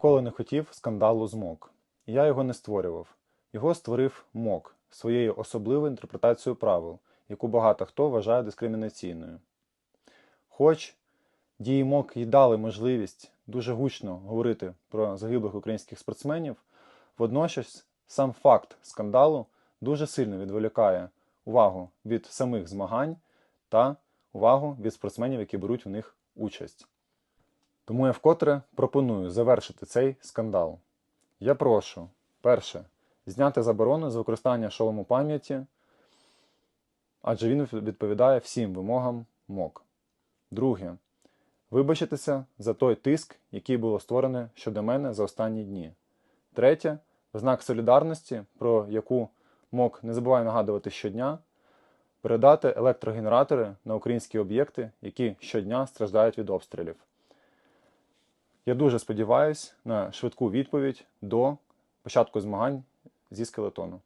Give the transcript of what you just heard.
Ніколи не хотів скандалу з МОК. Я його не створював. Його створив МОК своєю особливою інтерпретацією правил, яку багато хто вважає дискримінаційною. Хоч дії МОК і дали можливість дуже гучно говорити про загиблих українських спортсменів, водночас сам факт скандалу дуже сильно відволікає увагу від самих змагань та увагу від спортсменів, які беруть у них участь. Тому я вкотре пропоную завершити цей скандал. Я прошу, перше, зняти заборону з використання шолому пам'яті, адже він відповідає всім вимогам МОК. Друге, вибачитися за той тиск, який було створене щодо мене за останні дні. Третє, в знак солідарності, про яку МОК не забуває нагадувати щодня, передати електрогенератори на українські об'єкти, які щодня страждають від обстрілів. Я дуже сподіваюся на швидку відповідь до початку змагань зі скелетону.